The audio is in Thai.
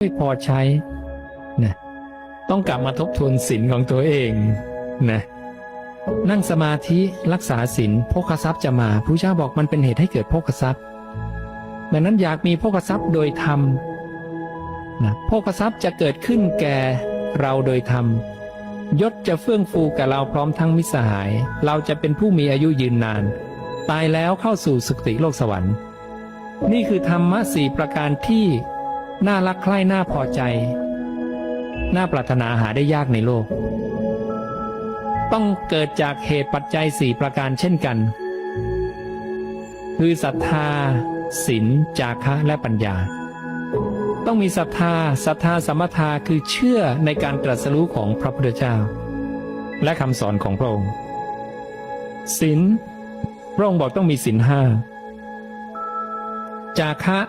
ไม่พอใช้นะต้องกลับมาทบทวนศีลของตัวเองนะนั่งสมาธิรักษาศีลโภคทรัพย์จะมาพระเจ้าบอกมันเป็นเหตุให้เกิดโภคทรัพย์ ดังนั้นอยากมีโภคทรัพย์โดยธรรมนะโภคทรัพย์จะเกิดขึ้นแก่เราโดยธรรมยศจะเฟื่องฟูกับเราพร้อมทั้งมิสหาย เราจะเป็นผู้มีอายุยืนนาน ตายแล้วเข้าสู่สุคติโลกสวรรค์ นี่คือธรรมะสี่ประการที่ น่ารักใคร่น่าพอใจ น่าปรารถนาหาได้ยากในโลก ต้องเกิดจากเหตุปัจจัยสี่ประการเช่นกัน คือศรัทธาศีลจาคะและปัญญา ต้องมีศรัทธาศรัทธาสมมทาคือเชื่อในการตรัสรู้ของพระพุทธเจ้า และคำสอนของพระองค์ศีลพระองค์บอกต้องมีศีลห้าจาคะ